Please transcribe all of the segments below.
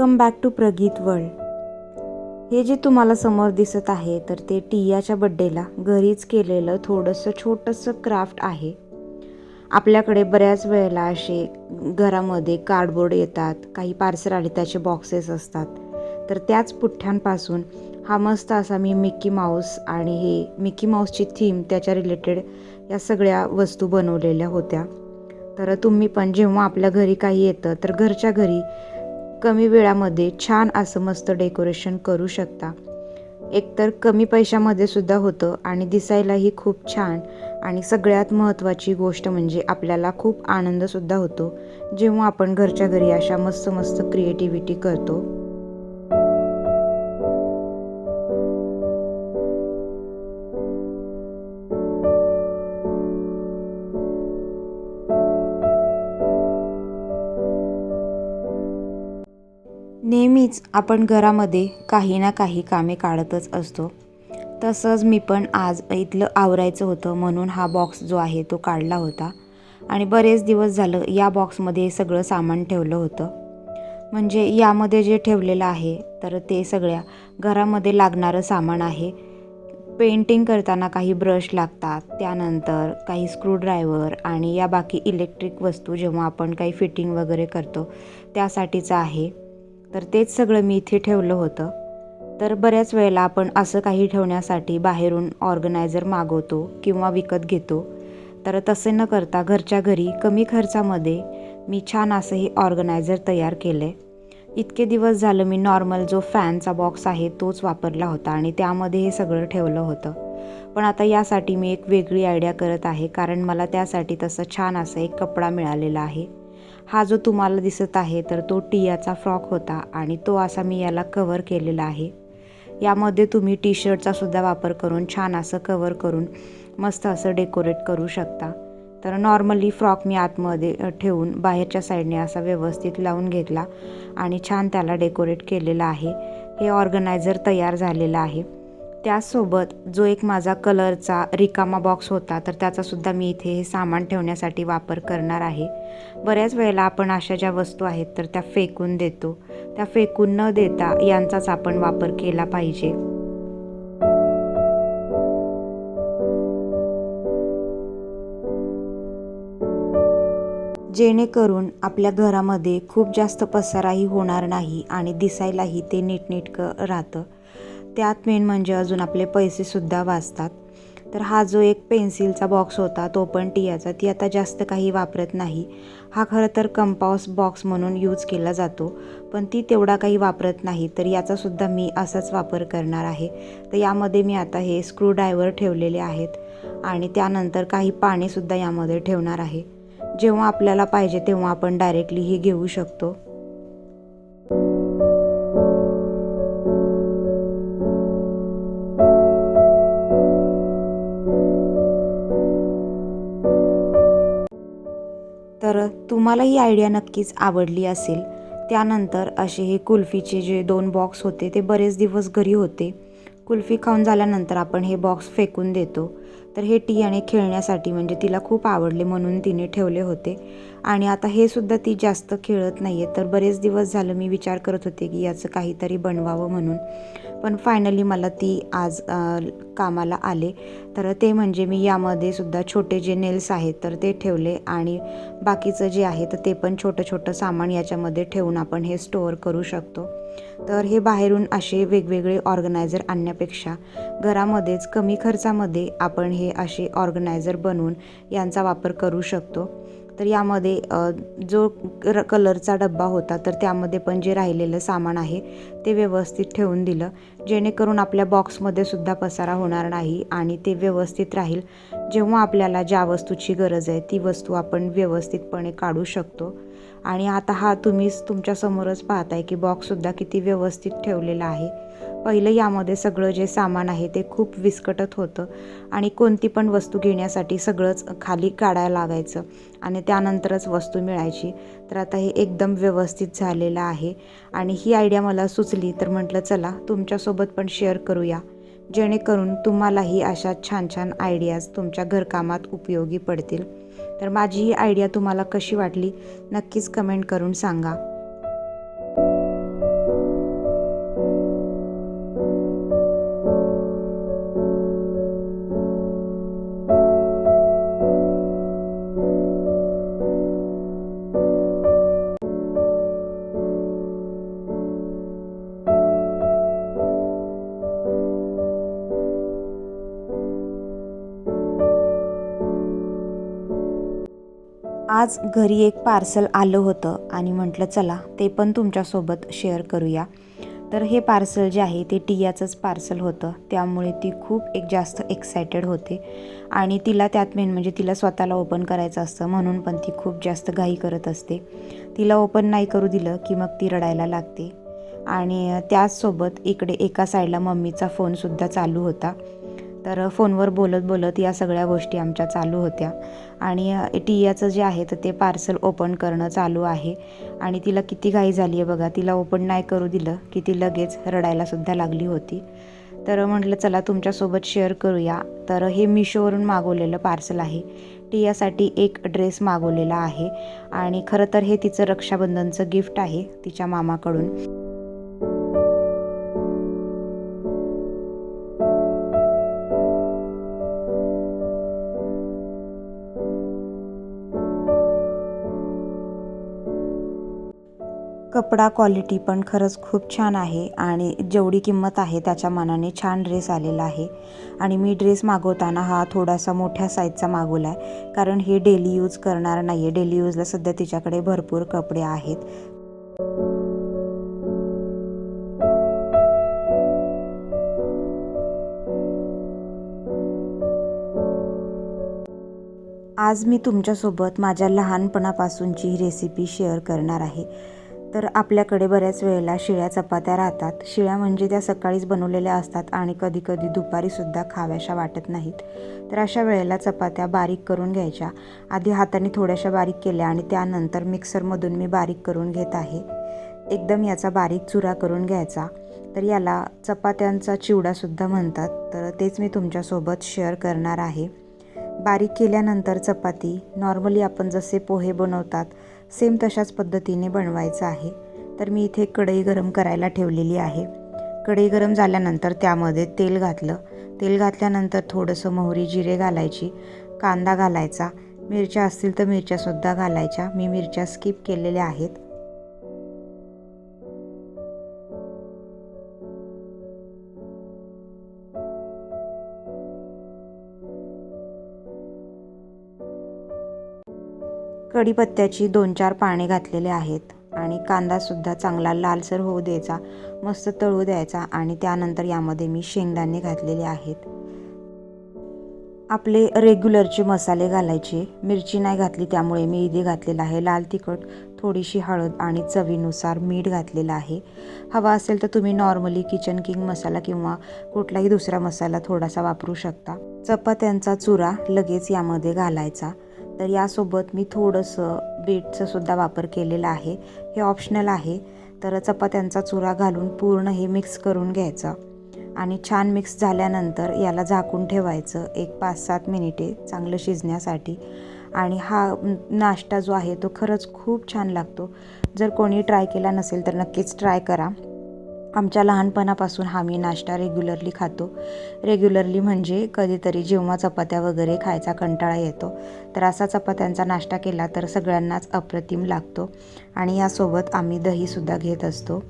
Welcome back to Prageet world हे जे तुम्हाला समोर दिसत आहे तर ते टियाच्या बड्डेला घरीच केलेलं थोडंसं छोटंसं क्राफ्ट आहे. आपल्याकडे बऱ्याच वेळेला असे घरामध्ये कार्डबोर्ड येतात काही पार्सल आले त्याचे बॉक्सेस असतात. तर त्याच पुठ्ठ्यांपासून हा मस्त असा मी मिकी माऊस आणि हे मिकी माऊसची थीम त्याच्या रिलेटेड या सगळ्या वस्तू बनवलेल्या होत्या. तर तुम्ही पण जेव्हा आपल्या घरी काही येतं तर घरच्या घरी कमी वेळामध्ये छान असं मस्त डेकोरेशन करू शकता. एकतर कमी पैशामध्ये सुद्धा होतं आणि दिसायलाही खूप छान आणि सगळ्यात महत्त्वाची गोष्ट म्हणजे आपल्याला खूप आनंदसुद्धा होतो. जेव्हा आपण घरच्या घरी अशा मस्त मस्त क्रिएटिव्हिटी करतो. नेहमीच आपण घरामध्ये काही ना काही कामे काढतच असतो. तसंच मी पण आज इथलं आवरायचं होतं म्हणून हा बॉक्स जो आहे तो काढला होता. आणि बरेच दिवस झालं या बॉक्समध्ये सगळं सामान ठेवलं होतं. म्हणजे यामध्ये जे ठेवलेलं आहे तर ते सगळ्या घरामध्ये लागणारं सामान आहे. पेंटिंग करताना काही ब्रश लागतात त्यानंतर काही स्क्रूड्रायव्हर आणि या बाकी इलेक्ट्रिक वस्तू जेव्हा आपण काही फिटिंग वगैरे करतो त्यासाठीचं आहे. तर तेच सगळं मी इथे ठेवलं होतं. तर बऱ्याच वेळेला आपण असं काही ठेवण्यासाठी बाहेरून ऑर्गनायझर मागवतो किंवा विकत घेतो. तर तसे न करता घरच्या घरी कमी खर्चामध्ये मी छान असं हे ऑर्गनायझर तयार केलं. आहे इतके दिवस झालं मी नॉर्मल जो फॅनचा बॉक्स आहे तोच वापरला होता आणि त्यामध्ये हे सगळं ठेवलं होतं. पण आता यासाठी मी एक वेगळी आयडिया करत आहे कारण मला त्यासाठी तसं छान असं एक कपडा मिळालेला आहे. हा जो तुम्हाला दिसत आहे तर तो टियाचा फ्रॉक होता आणि तो असा मी याला कवर केलेला आहे. यामध्ये तुम्ही टी शर्टचा सुद्धा वापर करून छान असं कवर करून मस्त असं डेकोरेट करू शकता. तर नॉर्मली फ्रॉक मी आतमध्ये ठेवून बाहेरच्या साईडने असा व्यवस्थित लावून घेतला आणि छान त्याला डेकोरेट केलेलं आहे. हे ऑर्गनायझर तयार झालेलं आहे. त्यासोबत जो एक माझा कलरचा रिकामा बॉक्स होता तर त्याचासुद्धा मी इथे हे सामान ठेवण्यासाठी वापर करणार आहे. बऱ्याच वेळेला आपण अशा ज्या वस्तू आहेत तर त्या फेकून देतो. त्या फेकून न देता यांचाच आपण वापर केला पाहिजे. जेणेकरून आपल्या घरामध्ये खूप जास्त पसाराही होणार नाही आणि दिसायलाही ते नीटनेटकं राहतं. त्यात मेन म्हणजे अजून आपले पैसेसुद्धा वाचतात. तर हा जो एक पेन्सिलचा बॉक्स होता तो पण टियाचा. ती आता जास्त काही वापरत नाही. हा खरं तर कंपाऊस बॉक्स म्हणून यूज केला जातो. पण ती तेवढा काही वापरत नाही तर याचासुद्धा मी असाच वापर करणार आहे. तर यामध्ये मी आता हे स्क्रूड्रायव्हर ठेवलेले आहेत. आणि त्यानंतर काही पाणीसुद्धा यामध्ये ठेवणार आहे. जेव्हा आपल्याला पाहिजे तेव्हा आपण डायरेक्टली हे घेऊ शकतो. तर तुम्हाला ही आयडिया नक्कीच आवडली असेल. त्यानंतर असे हे कुल्फीचे जे दोन बॉक्स होते ते बरेच दिवस घरी होते. कुल्फी खाऊन झाल्यानंतर आपण हे बॉक्स फेकून देतो. तर हे टियाने खेळण्यासाठी म्हणजे तिला खूप आवडले म्हणून तिने ठेवले होते. आणि आता हे सुद्धा ती जास्त खेळत नाही आहे तर बरेच दिवस झालं मी विचार करत होते की याचं काहीतरी बनवावं म्हणून. पण फायनली मला ती आज कामाला आले. तर ते म्हणजे मी यामध्ये सुद्धा छोटे जे नेल्स आहेत तर ते ठेवले. आणि बाकीचं जे आहे तर ते पण छोटं छोटं सामान याच्यामध्ये ठेवून आपण हे स्टोअर करू शकतो. तर हे बाहेरून असे वेगवेगळे ऑर्गनायझर आणण्यापेक्षा घरामध्येच कमी खर्चामध्ये आपण हे असे ऑर्गनायझर बनवून यांचा वापर करू शकतो. तर यामध्ये जो र कलरचा डब्बा होता तर त्यामध्ये पण जे राहिलेलं सामान आहे ते व्यवस्थित ठेवून दिलं. जेणेकरून आपल्या बॉक्समध्ये सुद्धा पसारा होणार नाही आणि ते व्यवस्थित राहील. जेव्हा आपल्याला ज्या वस्तूची गरज आहे ती वस्तू आपण व्यवस्थितपणे काढू शकतो. आणि आता हा तुम्हीच तुमच्यासमोरच पाहताय की बॉक्ससुद्धा किती व्यवस्थित ठेवलेला आहे. पहिलं यामध्ये सगळं जे सामान आहे ते खूप विस्कटत होतं आणि कोणती पण वस्तू घेण्यासाठी सगळंच खाली काढायला लागायचं आणि त्यानंतरच वस्तू मिळायची. तर आता हे एकदम व्यवस्थित झालेलं आहे आणि ही आयडिया मला सुचली तर म्हटलं चला तुमच्यासोबत पण शेअर करूया. जेणेकरून तुम्हालाही अशा छान छान आयडियाज तुमच्या घरकामात उपयोगी पडतील. तर माझी ही आयडिया तुम्हाला कशी वाटली नक्कीच कमेंट करून सांगा. आज घरी एक पार्सल आलं होतं आणि म्हटलं चला ते पण तुमच्यासोबत शेअर करूया. तर हे पार्सल जे आहे ते टियाचंच पार्सल होतं. त्यामुळे ती खूप एक जास्त एक्सायटेड होते. आणि तिला त्यात मेन म्हणजे तिला स्वतःला ओपन करायचं असतं म्हणून पण ती खूप जास्त घाई करत असते. तिला ओपन नाही करू दिलं की मग ती रडायला लागते. आणि त्याचसोबत इकडे एका साईडला मम्मीचा फोनसुद्धा चालू होता. तर फोनवर बोलत बोलत या सगळ्या गोष्टी आमच्या चालू होत्या. आणि टियाचं जे आहे तर ते पार्सल ओपन करणं चालू आहे. आणि तिला किती घाई झाली आहे बघा. तिला ओपन नाही करू दिलं की ती लगेच रडायलासुद्धा लागली होती. तर म्हटलं चला तुमच्यासोबत शेअर करूया. तर हे मिशोवरून मागवलेलं पार्सल आहे. टियासाठी एक ड्रेस मागवलेला आहे. आणि खरं तर हे तिचं रक्षाबंधनचं गिफ्ट आहे तिच्या मामाकडून. कपडा क्वालिटी पण खरंच खूप छान आहे आणि जेवढी किंमत आहे त्याच्या मानाने छान ड्रेस आलेला आहे. आणि मी ड्रेस मागवताना हा थोडासा मोठ्या साईजचा मागवला आहे कारण हे डेली यूज करणार नाही आहे डेली यूजला सध्या तिच्याकडे भरपूर कपडे आहेत. आज मी तुमच्यासोबत माझ्या लहानपणापासूनची ही रेसिपी शेअर करणार आहे. तर आपल्याकडे बऱ्याच वेळेला शिळ्या चपात्या राहतात. शिळ्या म्हणजे त्या सकाळीच बनवलेल्या असतात आणि कधी कधी दुपारीसुद्धा खाव्याशा वाटत नाहीत. तर अशा वेळेला चपात्या बारीक करून घ्यायच्या. आधी हाताने थोड्याशा बारीक केल्या आणि त्यानंतर मिक्सरमधून मी बारीक करून घेत आहे. एकदम याचा बारीक चुरा करून घ्यायचा. तर याला चपात्यांचा चिवडासुद्धा म्हणतात. तर तेच मी तुमच्यासोबत शेअर करणार आहे. बारीक केल्यानंतर चपाती नॉर्मली आपण जसे पोहे बनवतात सेम तशाच पद्धतीने बनवायचं आहे. तर मी इथे कढई गरम करायला ठेवलेली आहे. कढई गरम झाल्यानंतर त्यामध्ये तेल घातलं. तेल घातल्यानंतर थोडंसं मोहरी जिरे घालायची. कांदा घालायचा. मिरच्या असतील तर मिरच्यासुद्धा घालायच्या. मी मिरच्या स्किप केलेल्या आहेत. कढीपत्त्याची दोन चार पाने घातलेले आहेत आणि कांदासुद्धा चांगला लालसर होऊ द्यायचा मस्त तळू द्यायचा आणि त्यानंतर यामध्ये मी शेंगदाणे घातलेले आहेत. आपले रेग्युलरचे मसाले घालायचे. मिरची नाही घातली त्यामुळे मी इथे घातलेला आहे. लाल तिखट थोडीशी हळद आणि चवीनुसार मीठ घातलेलं आहे. हवा असेल तर तुम्ही नॉर्मली किचन किंग मसाला किंवा कुठलाही दुसरा मसाला थोडासा वापरू शकता. चपात्यांचा चुरा लगेच यामध्ये घालायचा. तर यासोबत मी थोडंसं बीटचं सुद्धा वापर केलेला आहे. हे ऑप्शनल आहे. तर चपात्यांचा चुरा घालून पूर्ण हे मिक्स करून घ्यायचं. आणि छान मिक्स झाल्यानंतर याला झाकून ठेवायचं एक पाच सात मिनिटे चांगलं शिजण्यासाठी. आणि हा नाश्ता जो आहे तो खरंच खूप छान लागतो. जर कोणी ट्राय केला नसेल तर नक्कीच ट्राय करा. आमच्या लहानपणापासून हा मी नाश्ता रेग्युलरली खातो. रेग्युलरली म्हणजे कधीतरी जेव्हा चपात्या वगैरे खायचा कंटाळा येतो तर असा चपात्यांचा नाश्ता केला तर सगळ्यांनाच अप्रतिम लागतो. आणि यासोबत आम्ही दहीसुद्धा घेत असतो.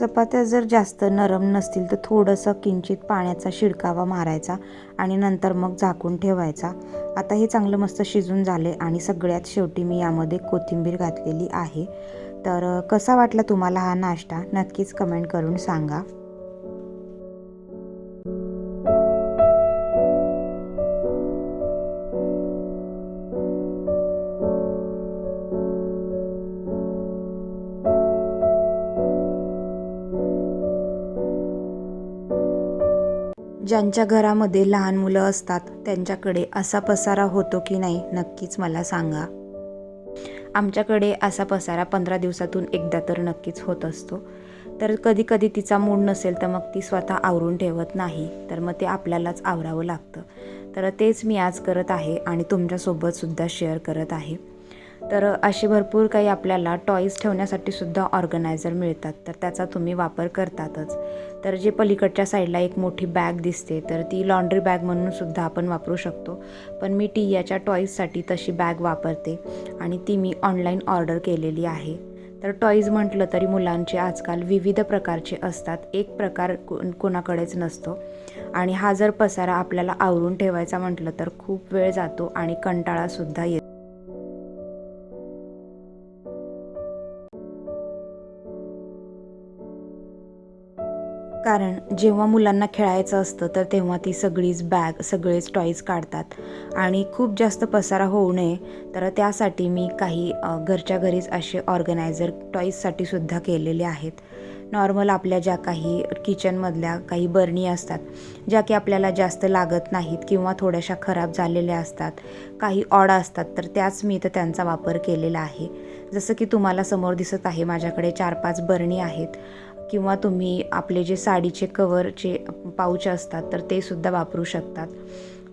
चपात्या जर जास्त नरम नसतील तर थोडंसं किंचित पाण्याचा शिडकावा मारायचा आणि नंतर मग झाकून ठेवायचा. आता हे चांगलं मस्त शिजून झाले आणि सगळ्यात शेवटी मी यामध्ये कोथिंबीर घातलेली आहे. तर कसा वाटला तुम्हाला हा नाश्ता? नक्कीच कमेंट करून सांगा. ज्यांच्या घरामध्ये लहान मुलं असतात त्यांच्याकडे असा पसारा होतो की नाही नक्कीच मला सांगा. आमच्याकडे असा पसारा पंधरा दिवसातून एकदा तर नक्कीच होत असतो. तर कधी कधी तिचा मूड नसेल तर मग ती स्वतः आवरून ठेवत नाही तर मग ते आपल्यालाच आवरावं लागतं. तर तेच मी आज करत आहे आणि तुमच्यासोबतसुद्धा शेअर करत आहे. तर असे भरपूर काही आपल्याला टॉईज ठेवण्यासाठी सुद्धा ऑर्गनायझर मिळतात. तर त्याचा तुम्ही वापर करतातच. तर जे पलीकडच्या साईडला एक मोठी बॅग दिसते तर ती लॉन्ड्री बॅग म्हणून सुद्धा आपण वापरू शकतो. पण मी टी याच्या टॉईजसाठी तशी बॅग वापरते आणि ती मी ऑनलाईन ऑर्डर केलेली आहे. तर टॉईज म्हटलं तरी मुलांचे आजकाल विविध प्रकारचे असतात. एक प्रकार कोणाकडेच नसतो. आणि हा जर पसारा आपल्याला आवरून ठेवायचा म्हटलं तर खूप वेळ जातो आणि कंटाळासुद्धा येतो. कारण जेव्हा मुलांना खेळायचं असतं तर तेव्हा ती सगळीच बॅग सगळेच टॉईज काढतात. आणि खूप जास्त पसारा होऊ नये तर त्यासाठी मी काही घरच्या घरीच असे ऑर्गनायझर टॉईजसाठी सुद्धा केलेले आहेत. नॉर्मल आपल्या ज्या काही किचनमधल्या काही बरणी असतात ज्या की आपल्याला जास्त लागत नाहीत किंवा थोड्याशा खराब झालेल्या असतात काही ऑड असतात तर त्याच मी इथं त्यांचा वापर केलेला आहे. जसं की तुम्हाला समोर दिसत आहे माझ्याकडे चार पाच बरणी आहेत. किंवा तुम्ही आपले जे साडीचे कवरचे पाऊच असतात तर ते सुद्धा वापरू शकतात.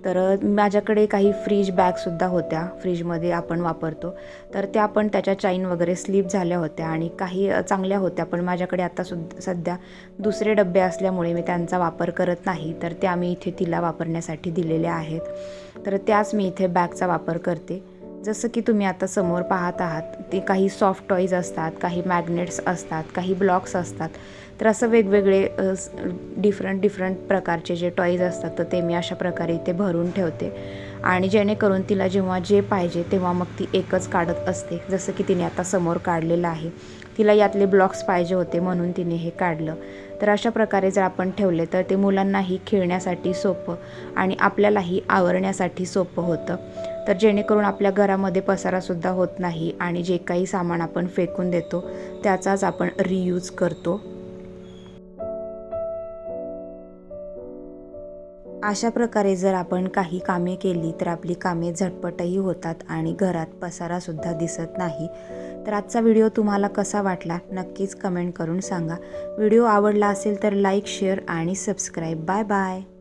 तर माझ्याकडे काही फ्रीज बॅगसुद्धा होत्या. फ्रीजमध्ये आपण वापरतो. तर त्या पण त्याच्या चाईन वगैरे स्लिप झाल्या होत्या आणि काही चांगल्या होत्या. पण माझ्याकडे आता सुद्धा सध्या दुसरे डबे असल्यामुळे मी त्यांचा वापर करत नाही. तर त्या मी इथे तिला वापरण्यासाठी दिलेल्या आहेत. तर त्याच मी इथे बॅगचा वापर करते. जसं की तुम्ही आता समोर पाहत आहात ते काही सॉफ्ट टॉईज असतात काही मॅग्नेट्स असतात काही ब्लॉक्स असतात. तर असं वेगवेगळे डिफरंट डिफरंट प्रकारचे जे टॉईज असतात तर ते मी अशा प्रकारे इथे भरून ठेवते. आणि जेणेकरून तिला जेव्हा जे पाहिजे तेव्हा मग ती एकच काढत असते जसं की तिने आता समोर काढलेलं आहे. तिला यातले ब्लॉक्स पाहिजे होते म्हणून तिने हे काढलं. तर अशा प्रकारे जर आपण ठेवले तर ते मुलांनाही खेळण्यासाठी सोपं आणि आपल्यालाही आवरण्यासाठी सोपं होतं. तर जेणेकरून आपल्या घरामध्ये पसारासुद्धा होत नाही आणि जे काही सामान आपण फेकून देतो त्याचाच आपण रियूज करतो. अशा प्रकारे जर आपण काही कामे केली तर आपली कामे झटपटही होतात आणि घरात पसारासुद्धा दिसत नाही. तर आजचा व्हिडिओ तुम्हाला कसा वाटला नक्कीच कमेंट करून सांगा. व्हिडिओ आवडला असेल तर लाईक शेअर आणि सबस्क्राईब. Bye bye.